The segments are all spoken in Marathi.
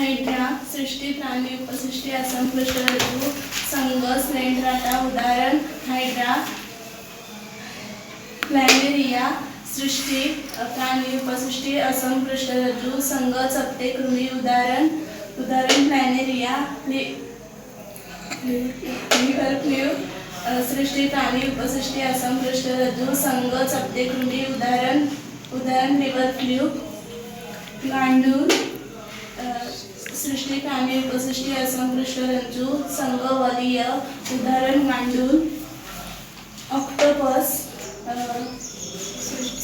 हैड्रा सृष्टी प्राणी उपसृष्टी असंपृष्ट ऋतू संघ स्लेंड्राटा उदाहरण हायड्रा प्लॅनेरिया सृष्टी प्राणी उपसृष्टी असंपृष्ट ऋतू संघ चपटे कृमी उदाहरण उदाहरण प्लॅनेरिया सृष्टी प्राणी उपसृष्टी असंपृष्ट रज्जू संघ चपटे कृमी उदाहरण उदाहरण लिव्हर फ्ल्यू गांडूळ सृष्टी प्राणी उपसृष्टी असंपृष्ट रंजू संघ वलीय उदाहरण मांडून ऑक्टोपस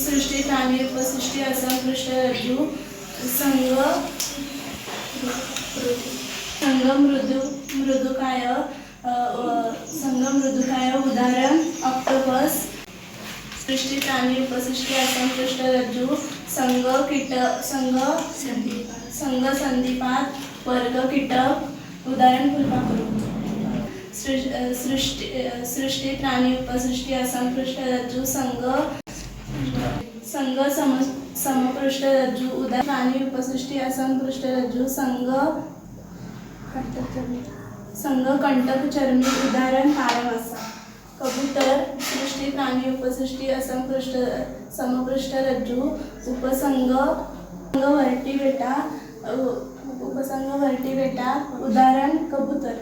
सृष्टी प्राणी उपसृष्टी असंपृष्ट रंजू संघ संघ मृदू मृदुकाय अ, व- संघ मृदुकाय उदाहरण ऑक्टोपस सृष्टी प्राणी उपसृष्टी असंपृष्ट रज्जू संघ कीट संघ संघ संधिपात वर्ग कीटक उदाहरण फुलपाखरू. सृष्टी सृष्टी प्राणी उपसृष्टी असंपृष्ट रज्जू संघ संघ सम समपृष्ट रज्जू उदा प्राणी उपसृष्टी असंपृष्ट रज्जू संघ संघ कंटक चर्मी उदाहरण पारवासा. कबूतर सृष्टी प्राणी उपसृष्टी असंपृष्ट समपृष्ठ रज्जू उपसंग वरटी वर्टी बेटा उपसंग वर्टी बेटा उदाहरण कबूतर.